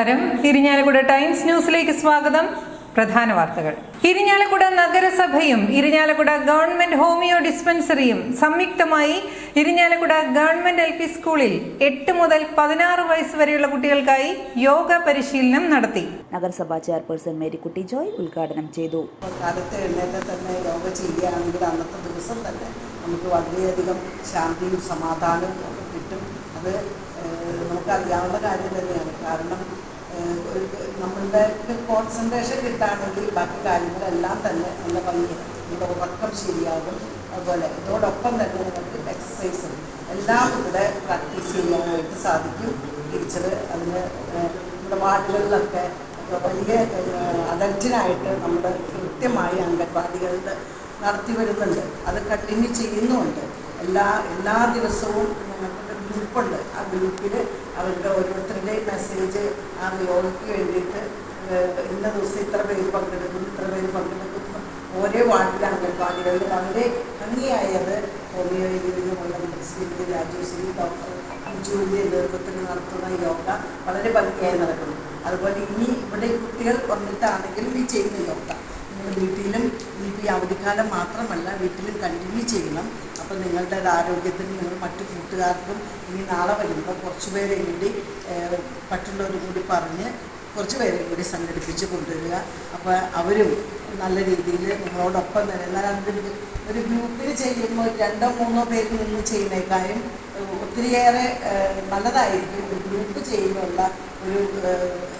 നമസ്കാരം. ഇരിഞ്ഞാലക്കുട ടൈംസ് ന്യൂസിലേക്ക് സ്വാഗതം. പ്രധാന വാർത്തകൾ. ഇരിഞ്ഞാലക്കുട നഗരസഭയും ഇരിഞ്ഞാലക്കുട ഗവൺമെന്റ് ഹോമിയോ ഡിസ്പെൻസറിയും സംയുക്തമായി ഇരിഞ്ഞാലക്കുട ഗവൺമെന്റ് എൽ പി സ്കൂളിൽ എട്ട് മുതൽ പതിനാറ് വയസ്സ് വരെയുള്ള കുട്ടികൾക്കായി യോഗ പരിശീലനം നടത്തി. നഗരസഭാ ചെയർപേഴ്സൺ മേരിക്കുട്ടി ജോയ് ഉദ്ഘാടനം ചെയ്തു. കാലത്ത് എഴുന്നേറ്റ് തന്നെ യോഗ ചെയ്യുകയാണെങ്കിൽ അന്നത്തെ ദിവസം തന്നെ നമുക്ക് വളരെയധികം ശാന്തിയും സമാധാനവും ഒക്കെ കിട്ടും. അത് നമുക്കറിയാവുന്ന കാര്യം തന്നെയാണ്. കാരണം നമ്മളുടെ കോൺസെൻട്രേഷൻ കിട്ടാണെങ്കിൽ ബാക്കി കാര്യങ്ങളെല്ലാം തന്നെ നല്ല ഭംഗി നമ്മുടെ ഉറക്കം ശരിയാകും. അതുപോലെ ഇതോടൊപ്പം തന്നെ നമുക്ക് എക്സസൈസും എല്ലാം ഇവിടെ പ്രാക്ടീസ് ചെയ്യാനായിട്ട് സാധിക്കും. ടീച്ചർ അതിന് നമ്മുടെ വാർഡുകളിലൊക്കെ വലിയ അഡൽറ്റിനായിട്ട് നമ്മൾ കൃത്യമായി അംഗൻവാടികളിൽ നടത്തി വരുന്നുണ്ട്. അത് കണ്ടിന്യൂ ചെയ്യുന്നുമുണ്ട് എല്ലാ എല്ലാ ദിവസവും ഞങ്ങൾക്കൊരു ഗ്രൂപ്പുണ്ട്. ആ ഗ്രൂപ്പിൽ അവരുടെ ഓരോരുത്തരുടെയും മെസ്സേജ് ആ യോഗയ്ക്ക് വേണ്ടിയിട്ട് ഇന്ന ദിവസം ഇത്ര പേര് പങ്കെടുക്കുന്നു ഇത്ര പേര് പങ്കെടുക്കുന്നു. ഓരോ വാർഡിലെ അംഗൻവാടികളിൽ വളരെ ഭംഗിയായത് ഹോമിയോ രീതിയിലുമുള്ള ശ്രീമതി രാജേശ്വരി ഡോക്ടർ അഞ്ചുവിന്റെ നേതൃത്വത്തിൽ നടത്തുന്ന യോഗ വളരെ ഭംഗിയായി നടക്കുന്നു. അതുപോലെ ഇനി ഇവിടെ കുട്ടികൾ വന്നിട്ടാണെങ്കിലും ഈ ചെയ്യുന്ന യോഗ. നിങ്ങൾ വീട്ടിലും ഈ അവധിക്കാലം മാത്രമല്ല വീട്ടിലും കണ്ടിന്യൂ ചെയ്യണം. അപ്പോൾ നിങ്ങളുടെ ആരോഗ്യത്തിന് നിങ്ങൾ മറ്റു കൂട്ടുകാർക്കും ഇനി നാളെ വരുമ്പോൾ കുറച്ച് പേരെ കൂടി പറ്റുള്ളവരും കൂടി പറഞ്ഞ് കുറച്ച് പേരെ കൂടി സംഘടിപ്പിച്ച് കൊണ്ടുവരിക. അപ്പോൾ അവരും നല്ല രീതിയിൽ നിങ്ങളോടൊപ്പം തന്നെ എന്നാൽ അതിന്റെ ഒരു ഗ്രൂപ്പിൽ ചെയ്യുമ്പോൾ രണ്ടോ മൂന്നോ പേര് നിന്ന് ചെയ്യുന്നേക്കാളും ഒത്തിരിയേറെ നല്ലതായിരിക്കും. ഒരു ഗ്രൂപ്പ് ചെയ്യുമ്പോഴുള്ള ഒരു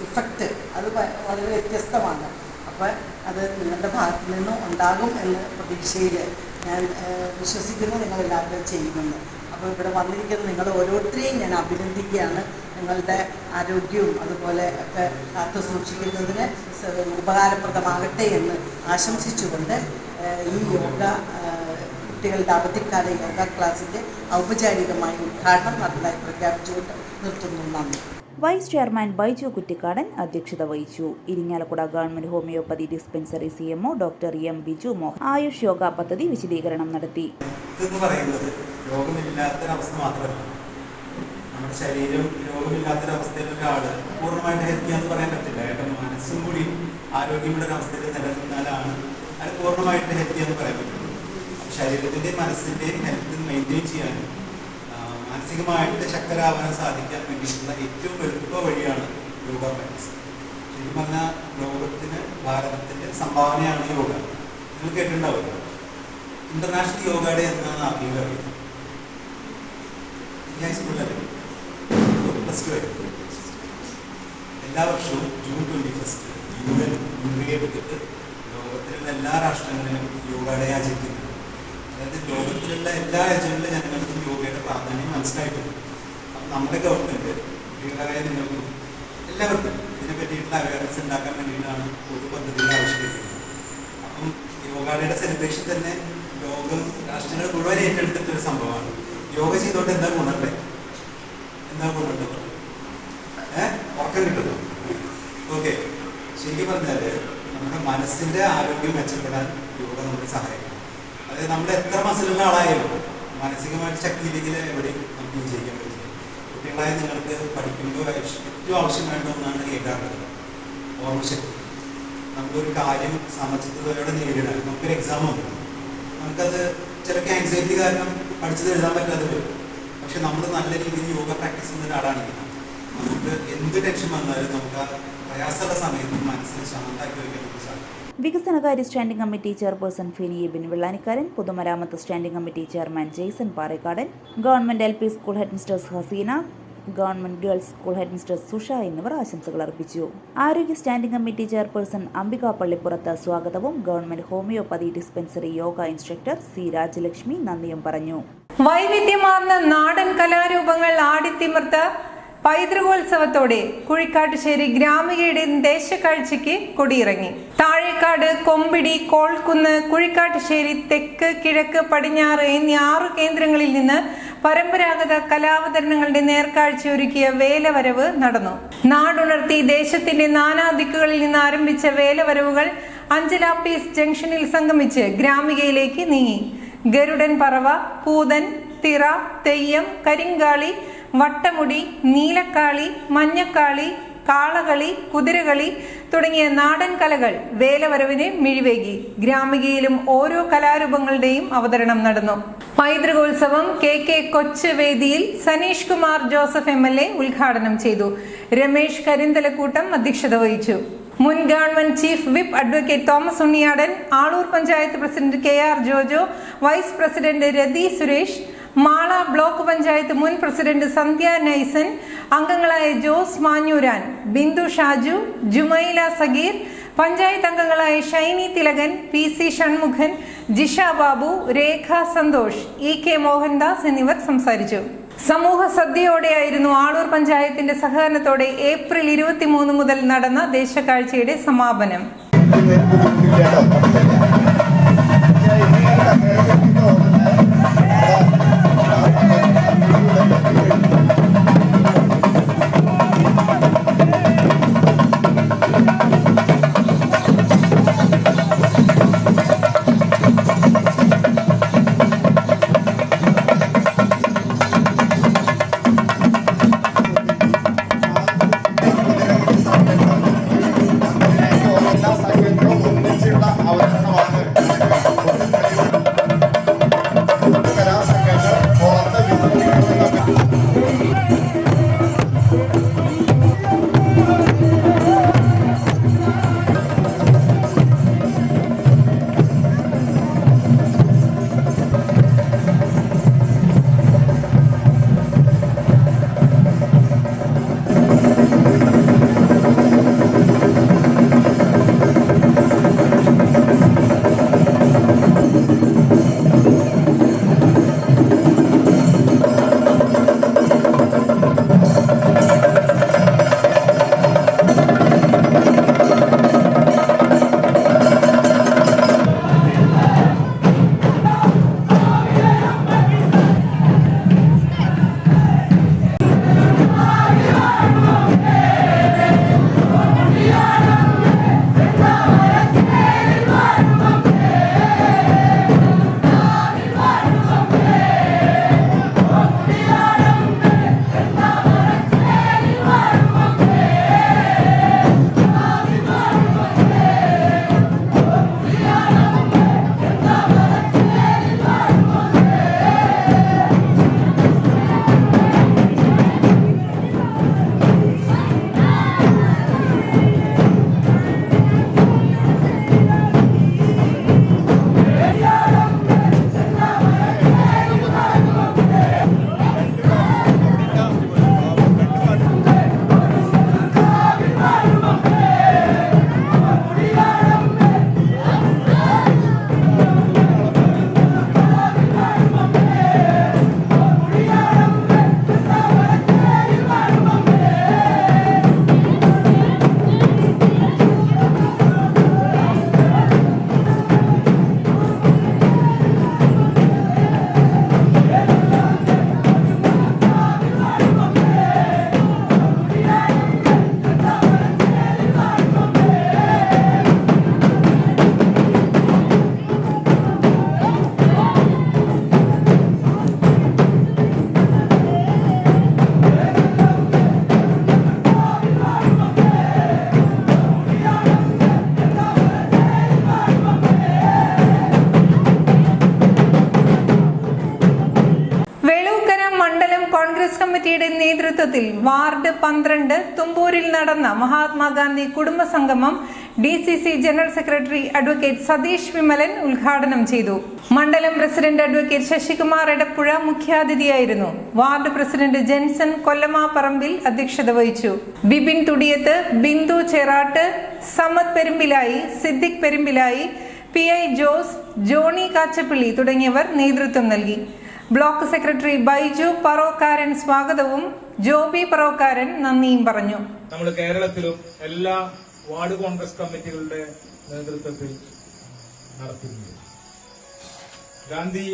ഇഫക്റ്റ് അത് വളരെ വ്യത്യസ്തമാണ്. അപ്പോൾ അത് നിങ്ങളുടെ ഭാഗത്തു നിന്നും ഉണ്ടാകും എന്ന പ്രതീക്ഷയിൽ ഞാൻ വിശ്വസിക്കുന്നു നിങ്ങളെല്ലാവരും ചെയ്യുമെന്ന് അപ്പോൾ ഇവിടെ വന്നിരിക്കുന്ന നിങ്ങൾ ഓരോരുത്തരെയും ഞാൻ അഭിനന്ദിക്കുകയാണ്. നിങ്ങളുടെ ആരോഗ്യവും അതുപോലെ ഒക്കെ കാത്തു സൂക്ഷിക്കുന്നതിന് ഉപകാരപ്രദമാകട്ടെ എന്ന് ആശംസിച്ചുകൊണ്ട് ഈ യോഗ കുട്ടികളുടെ അവധിക്കാല യോഗ ക്ലാസ്സിന്റെ ഔപചാരികമായി ഉദ്ഘാടനം നടന്നതായി പ്രഖ്യാപിച്ചുകൊണ്ട് നിർത്തുന്നു. നന്ദി. വൈസ് ചെയർമാൻ ബൈജു കുറ്റിക്കാടൻ അധ്യക്ഷത വഹിച്ചു. Irinjalakuda government homeopathy dispensary C MO doctor M Biju Mohan AYUSH yoga പദ്ധതി വിശദീകരണം നടത്തി. രോഗമില്ലാത്തൊരവസ്ഥ മാത്രമല്ല. നമ്മുടെ ശരീരം രോഗമില്ലാത്തൊരവസ്ഥയിൽ ഒരാൾ പൂർണമായിട്ട് ഹെൽത്തി എന്ന് പറയാൻ പറ്റില്ല. അയാളുടെ മനസ്സും കൂടി ആരോഗ്യമുള്ള ഒരു അവസ്ഥയിൽ നിലനിന്നാലാണ് അത് പൂർണമായിട്ട് ഹെൽത്തി എന്ന് പറയാൻ അപ്പോൾ ശരീരത്തിന്റെയും മനസ്സിന്റെയും ഹെൽത്ത് മെയിന്റെയിൻ ചെയ്യാനും മാനസികമായിട്ട് ശക്തരാവാൻ സാധിക്കാൻ വേണ്ടിയിട്ടുള്ള ഏറ്റവും എളുപ്പ വഴിയാണ് യോഗ പ്രാക്ടീസ് ശരിക്കും പറഞ്ഞാൽ ലോകത്തിന് ഭാരതത്തിന്റെ സംഭാവനയാണ് യോഗ. നിങ്ങൾ കേട്ടിട്ടുണ്ടാവില്ല ഇന്റർനാഷണൽ യോഗ ഡേ എന്നാണ് ആർക്കെങ്കിലും അറിയുന്നത് എല്ലാ വർഷവും June twenty first U N മുൻകൈ എടുത്തിട്ട് ലോകത്തിലുള്ള എല്ലാ രാഷ്ട്രങ്ങളിലും യോഗ ഡേ ആചരിക്കുന്നുണ്ട് അതായത് ലോകത്തിലുള്ള എല്ലാ രാജ്യങ്ങളിലും ജനങ്ങൾക്കും യോഗയുടെ പ്രാധാന്യം മനസ്സിലായിട്ടുണ്ട്. നമ്മുടെ ഗവൺമെന്റ് കുട്ടികളായ നിങ്ങൾക്കും എല്ലാവർക്കും ഇതിനെ പറ്റിയിട്ടുള്ള അവയർനെസ് ഉണ്ടാക്കാൻ വേണ്ടിയിട്ടാണ് ഒരു പദ്ധതികൾ ആവിഷ്കരിക്കുന്നത്. അപ്പം യോഗയുടെ സെലിബ്രേഷൻ തന്നെ ലോകം രാഷ്ട്രങ്ങൾ മുഴുവൻ ഏറ്റെടുത്തിട്ടൊരു സംഭവമാണ്. യോഗ ചെയ്തോട്ട് എന്താ ഗുണമുണ്ട്? എന്താ ഗുണമുണ്ടോ? ഏഹ് ഉറക്കം കിട്ടുന്നു. ഓക്കെ. ശരിക്കും പറഞ്ഞാൽ നമ്മുടെ മനസ്സിന്റെ ആരോഗ്യം മെച്ചപ്പെടാൻ യോഗ നമ്മളെ സഹായിക്കും. അതായത് നമ്മൾ എത്ര മസിലുള്ള ആളായാലും മാനസികമായിട്ട് ശക്തിയില്ലെങ്കിൽ എവിടെയും നമുക്ക് വിജയിക്കാൻ പറ്റില്ല. കുട്ടികളായ നിങ്ങൾക്ക് പഠിക്കുമ്പോൾ ഏറ്റവും ആവശ്യം വേണ്ട ഒന്നാണ് ഏകാഗ്രത ഓർമ്മശക്തി നമുക്കൊരു കാര്യം സമചിത്തതയോടെ നേരിടാൻ നമുക്കൊരു എക്സാം ഉണ്ട്. നമുക്കത് ചിലപ്പോൾ ആൻസൈറ്റി കാരണം പഠിച്ചത് എഴുതാൻ പറ്റാതെ വരും. പക്ഷെ നമ്മൾ നല്ല രീതിയിൽ യോഗ പ്രാക്ടീസ് ചെയ്യുന്ന ഒരാളാണെങ്കിൽ നമുക്ക് എന്ത് ടെൻഷൻ വന്നാലും നമുക്ക് ആ പ്രയാസമുള്ള സമയത്ത് മനസ്സിനെ ശാന്താക്കി വയ്ക്കാൻ നമുക്ക് സാധിക്കും. വികസനകാര്യ standing committee chairperson Fini Ebin Vellanikkaran പൊതുമരാമത്ത് standing committee chairman Jaison Parekkadan government L P school headmistress Haseena government girls school headmistress Susha എന്നിവർ ആശംസകൾ അർപ്പിച്ചു. ആരോഗ്യ സ്റ്റാൻഡിംഗ് കമ്മിറ്റി ചെയർപേഴ്സൺ അംബിക സ്വാഗതവും government homeopathy dispensary yoga instructor C Rajalakshmi നന്ദിയും പറഞ്ഞു. വൈവിധ്യമാർന്ന നാടൻ കലാരൂപങ്ങൾ ആടിത്തിമിർത്ത പൈതൃകോത്സവത്തോടെ കുഴിക്കാട്ടുശ്ശേരി ഗ്രാമികയുടെ ദേശക്കാഴ്ചയ്ക്ക് കൊടിയിറങ്ങി. താഴേക്കാട് കൊമ്പിടി കോൾക്കുന്ന് കുഴിക്കാട്ടുശ്ശേരി തെക്ക് കിഴക്ക് പടിഞ്ഞാറ് എന്നീ ആറു കേന്ദ്രങ്ങളിൽ നിന്ന് പരമ്പരാഗത കലാവതരണങ്ങളുടെ നേർക്കാഴ്ച ഒരുക്കിയ വേലവരവ് നടന്നു. നാടുണർത്തി ദേശത്തിന്റെ നാനാദിക്കുകളിൽ നിന്ന് ആരംഭിച്ച വേലവരവുകൾ അഞ്ചലാപ്പീസ് ജംഗ്ഷനിൽ സംഗമിച്ച് ഗ്രാമികയിലേക്ക് നീങ്ങി. ഗരുഡൻ പറവ പൂതൻ തിറ തെയ്യം കരിങ്കാളി വട്ടമുടി നീലക്കാളി മഞ്ഞക്കാളി കാളകളി കുതിരകളി തുടങ്ങിയ നാടൻ കലകൾ വേലവരവിനെ മിഴിവേകി. ഗ്രാമികയിലും ഓരോ കലാരൂപങ്ങളുടെയും അവതരണം നടന്നു. പൈതൃകോത്സവം കെ കെ കൊച്ച് വേദിയിൽ Saneesh Kumar Joseph M L A ഉദ്ഘാടനം ചെയ്തു. രമേശ് കരിന്തലക്കൂട്ടം അധ്യക്ഷത വഹിച്ചു. മുൻ government chief whip advocate Thomas Unniyadan Aloor panchayat president K R Jojo vice president Rathi Suresh Mala block panchayat മുൻ പ്രസിഡന്റ് സന്ധ്യ നൈസൻ അംഗങ്ങളായ ജോസ് മാഞ്ഞൂരാൻ ബിന്ദു ഷാജു ജുമൈല സഗീർ പഞ്ചായത്ത് അംഗങ്ങളായ Shiny Thilakan P C Shanmughan Jisha Babu Rekha Santhosh E K Mohandas എന്നിവർ സംസാരിച്ചു. സമൂഹ സദ്യയോടെയായിരുന്നു ആളൂർ പഞ്ചായത്തിന്റെ സഹകരണത്തോടെ April ഇരുപത്തിമൂന്ന് മുതൽ നടന്ന ദേശകാഴ്ചയുടെ സമാപനം. കോൺഗ്രസ് കമ്മിറ്റിയുടെ നേതൃത്വത്തിൽ വാർഡ് പന്ത്രണ്ട് തുമ്പൂരിൽ നടന്ന മഹാത്മാഗാന്ധി കുടുംബ സംഗമം D C C general secretary advocate Satheesh Vimalan ഉദ്ഘാടനം ചെയ്തു. മണ്ഡലം പ്രസിഡന്റ് അഡ്വക്കേറ്റ് ശശികുമാർ എടപ്പുഴ മുഖ്യാതിഥിയായിരുന്നു. വാർഡ് പ്രസിഡന്റ് ജെൻസൺ കൊല്ലമാപ്പറമ്പിൽ അധ്യക്ഷത വഹിച്ചു. Bibin Thudiyath Bindu Cheratt Samad Perumpilayi Siddique Perumpilayi P I Jose Johnny Kachappilly തുടങ്ങിയവർ നേതൃത്വം നൽകി. ബ്ലോക്ക് സെക്രട്ടറി ബൈജു പറോക്കാരൻ സ്വാഗതവും. ജോബി പറോക്കാരൻ നന്ദിയും പറഞ്ഞു. നമ്മൾ കേരളത്തിലും എല്ലാ വാർഡ് കോൺഗ്രസ് കമ്മിറ്റികളുടെ നേതൃത്വത്തിൽ നടത്തുന്നത് ഗാന്ധി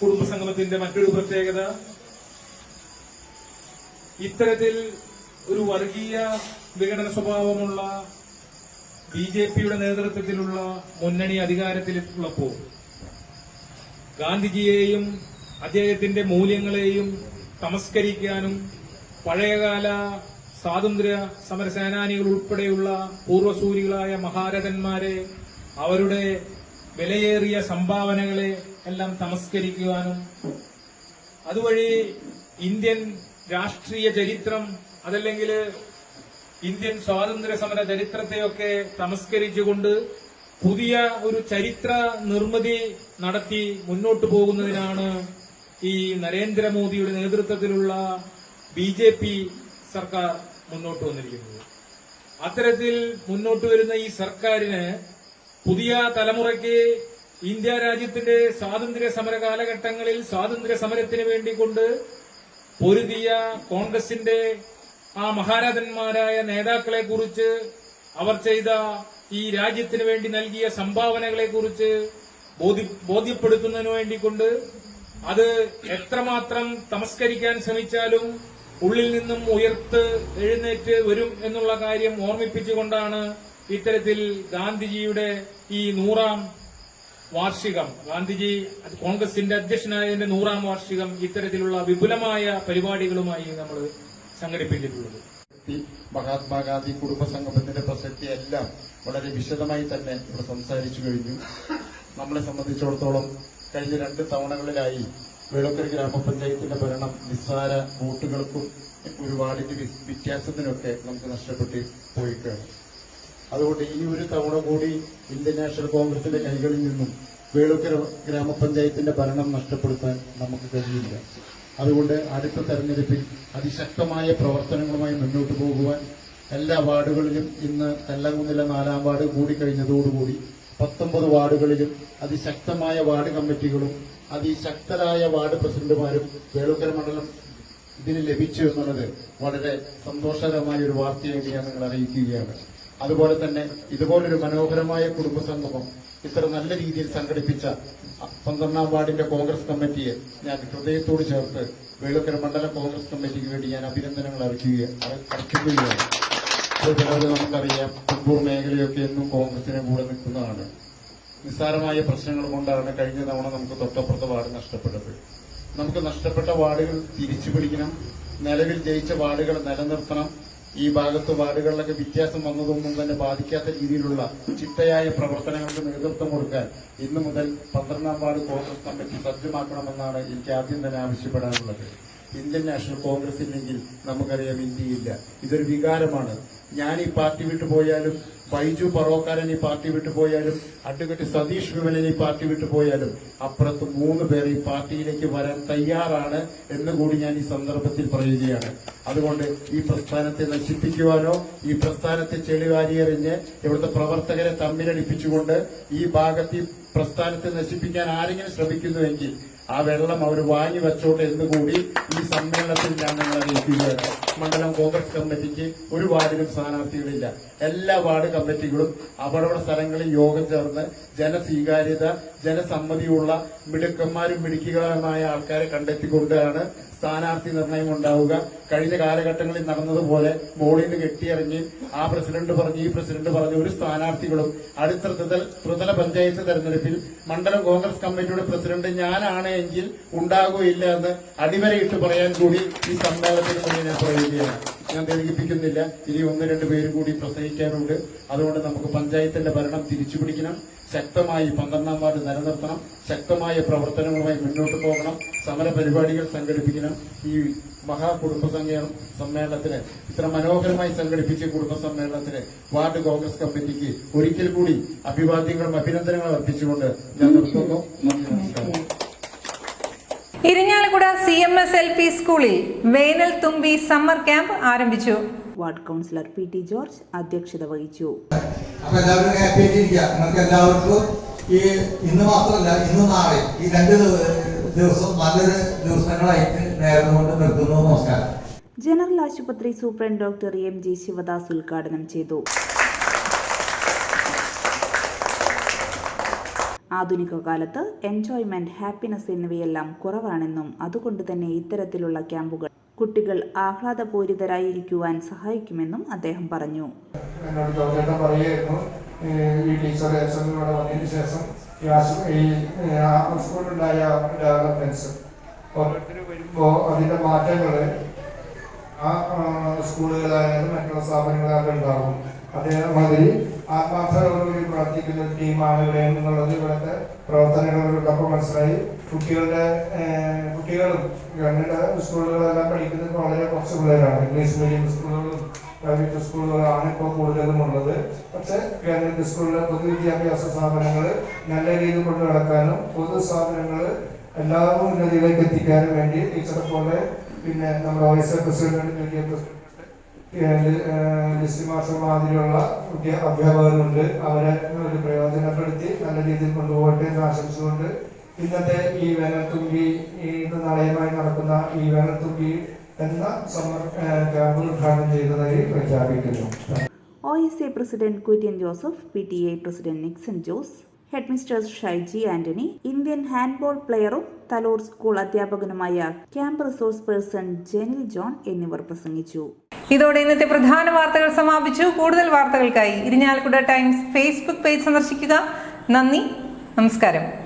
കുടുംബ സംഗമത്തിന്റെ മറ്റൊരു പ്രത്യേകത ഇത്തരത്തിൽ ഒരു വർഗീയ വിഘടന സ്വഭാവമുള്ള ബി ജെ പിയുടെ നേതൃത്വത്തിലുള്ള മുന്നണി അധികാരത്തിലുള്ളപ്പോൾ ഗാന്ധിജിയെയും അദ്ദേഹത്തിന്റെ മൂല്യങ്ങളെയും തമസ്കരിക്കാനും പഴയകാല സ്വാതന്ത്ര്യ സമര സേനാനികൾ ഉൾപ്പെടെയുള്ള പൂർവസൂരികളായ മഹാരഥന്മാരെ അവരുടെ വിലയേറിയ സംഭാവനകളെ എല്ലാം തമസ്കരിക്കുവാനും അതുവഴി ഇന്ത്യൻ രാഷ്ട്രീയ ചരിത്രം അതല്ലെങ്കിൽ ഇന്ത്യൻ സ്വാതന്ത്ര്യ സമര ചരിത്രത്തെയൊക്കെ തമസ്കരിച്ചുകൊണ്ട് പുതിയ ഒരു ചരിത്ര നിർമ്മിതി നടത്തി മുന്നോട്ടു പോകുന്നതിനാണ് ഈ നരേന്ദ്രമോദിയുടെ നേതൃത്വത്തിലുള്ള ബി ജെ പി സർക്കാർ മുന്നോട്ട് വന്നിരിക്കുന്നത്. അത്തരത്തിൽ മുന്നോട്ട് വരുന്ന ഈ സർക്കാരിന് പുതിയ തലമുറയ്ക്ക് ഇന്ത്യ രാജ്യത്തിന്റെ സ്വാതന്ത്ര്യ സമര കാലഘട്ടങ്ങളിൽ സ്വാതന്ത്ര്യ സമരത്തിന് വേണ്ടി കൊണ്ട് പൊരുതിയ കോൺഗ്രസിന്റെ ആ മഹാരാജന്മാരായ നേതാക്കളെ കുറിച്ച് അവർ ചെയ്ത ഈ രാജ്യത്തിന് വേണ്ടി നൽകിയ സംഭാവനകളെ കുറിച്ച് ബോധ്യപ്പെടുത്തുന്നതിന് വേണ്ടി കൊണ്ട് അത് എത്രമാത്രം തമസ്കരിക്കാൻ ശ്രമിച്ചാലും ഉള്ളിൽ നിന്നും ഉയർത്ത് എഴുന്നേറ്റ് വരും എന്നുള്ള കാര്യം ഓർമ്മിപ്പിച്ചുകൊണ്ടാണ് ഇത്തരത്തിൽ ഗാന്ധിജിയുടെ ഈ നൂറാം വാർഷികം. ഗാന്ധിജി കോൺഗ്രസിന്റെ അധ്യക്ഷനായതിന്റെ നൂറാം വാർഷികം ഇത്തരത്തിലുള്ള വിപുലമായ പരിപാടികളുമായി നമ്മൾ സംഘടിപ്പിച്ചിട്ടുള്ളത്. മഹാത്മാഗാന്ധി കുടുംബ സംഗമത്തിന്റെ പ്രസക്തി എല്ലാം വളരെ വിശദമായി തന്നെ ഇവിടെ സംസാരിച്ചു കഴിഞ്ഞു. നമ്മളെ സംബന്ധിച്ചിടത്തോളം കഴിഞ്ഞ രണ്ട് തവണകളിലായി വേളക്കര ഗ്രാമപഞ്ചായത്തിന്റെ ഭരണം നിസ്സാര വോട്ടുകൾക്കും ഒരു വ്യത്യാസത്തിനൊക്കെ നമുക്ക് നഷ്ടപ്പെട്ട് പോയിക്കാണ്. അതുകൊണ്ട് ഈ ഒരു തവണ കൂടി ഇന്ത്യൻ നാഷണൽ കോൺഗ്രസിന്റെ കൈകളിൽ നിന്നും വേളൂക്കര ഗ്രാമപഞ്ചായത്തിന്റെ ഭരണം നഷ്ടപ്പെടുത്താൻ നമുക്ക് കഴിയില്ല. അതുകൊണ്ട് അടുത്ത തെരഞ്ഞെടുപ്പിൽ അതിശക്തമായ പ്രവർത്തനങ്ങളുമായി മുന്നോട്ട് പോകുവാൻ എല്ലാ വാർഡുകളിലും ഇന്ന് തല്ലകുന്നില നാലാം വാർഡ് കൂടിക്കഴിഞ്ഞതോടുകൂടി പത്തൊമ്പത് വാർഡുകളിലും അതിശക്തമായ വാർഡ് കമ്മിറ്റികളും അതിശക്തരായ വാർഡ് പ്രസിഡന്റുമാരും വേളുക്കര മണ്ഡലം ഇതിന് ലഭിച്ചു എന്നുള്ളത് വളരെ സന്തോഷകരമായ ഒരു വാർത്തയായിട്ട് ഞാൻ നിങ്ങൾ അറിയിക്കുകയാണ്. അതുപോലെ തന്നെ ഇതുപോലൊരു മനോഹരമായ കുടുംബ സംഗമം ഇത്ര നല്ല രീതിയിൽ സംഘടിപ്പിച്ച പന്ത്രണ്ടാം വാർഡിന്റെ കോൺഗ്രസ് കമ്മിറ്റിയെ ഞാൻ ഹൃദയത്തോട് ചേർത്ത് വേളുക്കര മണ്ഡലം കോൺഗ്രസ് കമ്മിറ്റിക്ക് വേണ്ടി ഞാൻ അഭിനന്ദനങ്ങൾ അറിയിക്കുകയാണ്. അർപ്പിക്കുകയാണ് അതുപോലെ നമുക്കറിയാം. ഫുട്ബോൾ മേഖലയൊക്കെ എന്നും കോൺഗ്രസിനെ കൂടെ നിൽക്കുന്നതാണ്. നിസ്സാരമായ പ്രശ്നങ്ങൾ കൊണ്ടാണ് കഴിഞ്ഞ തവണ നമുക്ക് തൊട്ടപ്പുറത്തെ വാർഡ് നഷ്ടപ്പെട്ടത്. നമുക്ക് നഷ്ടപ്പെട്ട വാർഡുകൾ തിരിച്ചു പിടിക്കണം. നിലവിൽ ജയിച്ച വാർഡുകൾ നിലനിർത്തണം. ഈ ഭാഗത്ത് വാർഡുകളിലൊക്കെ വ്യത്യാസം വന്നതൊന്നും തന്നെ ബാധിക്കാത്ത രീതിയിലുള്ള ചിട്ടയായ പ്രവർത്തനങ്ങൾക്ക് നേതൃത്വം കൊടുക്കാൻ ഇന്നു മുതൽ പന്ത്രണ്ടാം വാർഡ് കോൺഗ്രസ് കമ്മിറ്റി സജ്ജമാക്കണമെന്നാണ് എനിക്ക് ആദ്യം തന്നെ ആവശ്യപ്പെടാനുള്ളത്. ഇന്ത്യൻ നാഷണൽ കോൺഗ്രസ് ഇല്ലെങ്കിൽ നമുക്കറിയാം ഇന്ത്യയില്ല. ഇതൊരു വികാരമാണ്. ഞാൻ ഈ പാർട്ടി വിട്ടു പോയാലും ബൈജു പറോക്കാരൻ ഈ പാർട്ടി വിട്ടു പോയാലും അഡ്വക്കേറ്റ് സതീഷ് വിമലൻ ഈ പാർട്ടി വിട്ടു പോയാലും അപ്പുറത്ത് മൂന്ന് പേർ ഈ പാർട്ടിയിലേക്ക് വരാൻ തയ്യാറാണ് എന്ന് കൂടി ഞാൻ ഈ സന്ദർഭത്തിൽ പറയുകയാണ്. അതുകൊണ്ട് ഈ പ്രസ്ഥാനത്തെ നശിപ്പിക്കുവാനോ ഈ പ്രസ്ഥാനത്തെ ചെളിവാരിയെറിഞ്ഞ് ഇവിടുത്തെ പ്രവർത്തകരെ തമ്മിലടിപ്പിച്ചുകൊണ്ട് ഈ ഭാഗത്ത് ഈ പ്രസ്ഥാനത്തെ നശിപ്പിക്കാൻ ആരെങ്കിലും ശ്രമിക്കുന്നുവെങ്കിൽ ആ വെള്ളം അവർ വാങ്ങി വെച്ചോട്ടെ എന്ന് കൂടി ഈ സമ്മേളനത്തിൽ ഞാൻ നിങ്ങൾ അറിയിക്കുകയാണ്. മണ്ഡലം കോൺഗ്രസ് കമ്മിറ്റിക്ക് ഒരു വാർഡിലും സ്ഥാനാർത്ഥികളില്ല. എല്ലാ വാർഡ് കമ്മിറ്റികളും അവിടെ സ്ഥലങ്ങളിൽ യോഗം ചേർന്ന് ജനസ്വീകാര്യത ജനസമ്മതിയുള്ള മിടുക്കന്മാരും മിടുക്കികളുമായ ആൾക്കാരെ കണ്ടെത്തിക്കൊണ്ടാണ് സ്ഥാനാർത്ഥി നിർണയം ഉണ്ടാവുക. കഴിഞ്ഞ കാലഘട്ടങ്ങളിൽ നടന്നതുപോലെ മോളിൽ നിന്ന് കെട്ടിയിറങ്ങി ആ പ്രസിഡന്റ് പറഞ്ഞു ഈ പ്രസിഡന്റ് പറഞ്ഞു ഒരു സ്ഥാനാർത്ഥികളും അടുത്ത ത്രിതല ത്രിതല പഞ്ചായത്ത് തെരഞ്ഞെടുപ്പിൽ മണ്ഡലം കോൺഗ്രസ് കമ്മിറ്റിയുടെ പ്രസിഡന്റ് ഞാനാണ് എങ്കിൽ ഉണ്ടാകുകയില്ല എന്ന് അടിവരയിട്ട് പറയാൻ കൂടി ഈ സമ്മേളനത്തിന് മുന്നേ ഞാൻ പറയുകയാണ്. ഞാൻ ദീർഘിപ്പിക്കുന്നില്ല ഇനി ഒന്ന് രണ്ട് പേരും കൂടി പ്രസംഗിക്കാനുണ്ട്. അതുകൊണ്ട് നമുക്ക് പഞ്ചായത്തിന്റെ ഭരണം തിരിച്ചുപിടിക്കണം. ശക്തമായി പന്ത്രണ്ടാം വാർഡ് നിലനിർത്തണം. ശക്തമായ പ്രവർത്തനങ്ങളുമായി മുന്നോട്ട് പോകണം. സമര പരിപാടികൾ സംഘടിപ്പിക്കണം. ഈ മഹാകുടുംബ സമ്മേളനത്തിന് ഇത്ര മനോഹരമായി സംഘടിപ്പിച്ച കുടുംബ സമ്മേളനത്തിന് വാർഡ് കോൺഗ്രസ് കമ്മിറ്റിക്ക് ഒരിക്കൽ കൂടി അഭിവാദ്യങ്ങളും അഭിനന്ദനങ്ങളും അർപ്പിച്ചുകൊണ്ട് ഞാൻ നിർത്തുന്നു. നമസ്കാരം. Irinjalakuda C M S L P സ്കൂളിൽ വേനൽ തുമ്പി സമ്മർ ക്യാമ്പ് ആരംഭിച്ചു. Ward councillor P T George അധ്യക്ഷത വഹിച്ചു. അപ്പോൾ എല്ലാവരും ഹാപ്പി ആയിട്ടിരിക്കുക. നിങ്ങൾക്ക് എല്ലാവർക്കും ഈ ഇന്ന് മാത്രമല്ല ഇന്ന് നാളെ ഈ രണ്ട് ദിവ- ദിവസം നല്ലൊരു ദിവസങ്ങളായിട്ട് നേർന്നുകൊണ്ട് നിർത്തുന്നു നമസ്കാരം. ജനറൽ ആശുപത്രി superintendent doctor M G Sivadas ഉദ്ഘാടനം ചെയ്തു. ആധുനിക കാലത്ത് എൻജോയ്മെന്റ് ഹാപ്പിനെസ് എന്നിവയെല്ലാം കുറവാണെന്നും അതുകൊണ്ട് തന്നെ ഇത്തരത്തിലുള്ള ക്യാമ്പുകൾ കുട്ടികൾ ആഹ്ലാദപൂരിതരായിരിക്കുവാൻ സഹായിക്കുമെന്നും അദ്ദേഹം പറഞ്ഞു. ഈ ടീച്ചർ ശേഷം ഈ വരുമ്പോൾ അതിന്റെ മാറ്റങ്ങൾ ആ, സ്കൂളുകളായാലും മറ്റുള്ള സ്ഥാപനങ്ങളായാലും ഉണ്ടാകും. അതേമാതിരി ആത്മാർത്ഥതയോടുകൂടി പ്രവർത്തിക്കുന്ന ഒരു ടീമാണ് ഇവിടെ എന്നുള്ളത് ഇവിടുത്തെ പ്രവർത്തനങ്ങളോടൊപ്പം മനസ്സിലായി. കുട്ടികളുടെ കുട്ടികളും ഗവൺമെന്റ് സ്കൂളുകളെല്ലാം പഠിക്കുന്നത് വളരെ കുറച്ച് പിള്ളേരാണ്. ഇംഗ്ലീഷ് മീഡിയം സ്കൂളുകളും പ്രൈവറ്റ് സ്കൂളുകളാണ് ഇപ്പോൾ കൂടുതലും ഉള്ളത്. പക്ഷേ ഗവൺമെന്റ് സ്കൂളിലെ പൊതുവിദ്യാഭ്യാസ സ്ഥാപനങ്ങൾ നല്ല രീതിയിൽ കൊണ്ടു നടക്കാനും പൊതു സ്ഥാപനങ്ങൾ എല്ലാവരും ഉന്നതിയിലേക്ക് എത്തിക്കാനും വേണ്ടി ടീച്ചറെ പോലെ പിന്നെ നമ്മുടെ വൈസ് പ്രസിഡന്റ് മാസ്റ്റർ മാതിരിയുള്ള അധ്യാപകരുണ്ട്. അവരെ ഒരു പ്രയോജനപ്പെടുത്തി നല്ല രീതിയിൽ കൊണ്ടുപോകട്ടെ എന്ന് ആശംസിച്ചുകൊണ്ട് ഇന്നത്തെ ഈ വേനൽത്തുമ്പി ഇന്ന് നാളെയുമായി നടക്കുന്ന ഈ വേനൽത്തുമ്പി എന്ന സമ്മർ ക്യാമ്പ് ഉദ്ഘാടനം ചെയ്തതായി പ്രഖ്യാപിക്കുന്നു. O S A president Kurian Joseph P T A president Nixon Jose headmistress Shaiji Antony Indian handball പ്ലെയറും Thalur school അധ്യാപകനുമായ camp resource person Jenil John എന്നിവർ പ്രസംഗിച്ചു. ഇതോടെ ഇന്നത്തെ പ്രധാന വാർത്തകൾ സമാപിച്ചു. കൂടുതൽ വാർത്തകൾക്കായി ഇരിഞ്ഞാലക്കുട ടൈംസ് ഫേസ്ബുക്ക് പേജ് സന്ദർശിക്കുക. നന്ദി. നമസ്കാരം.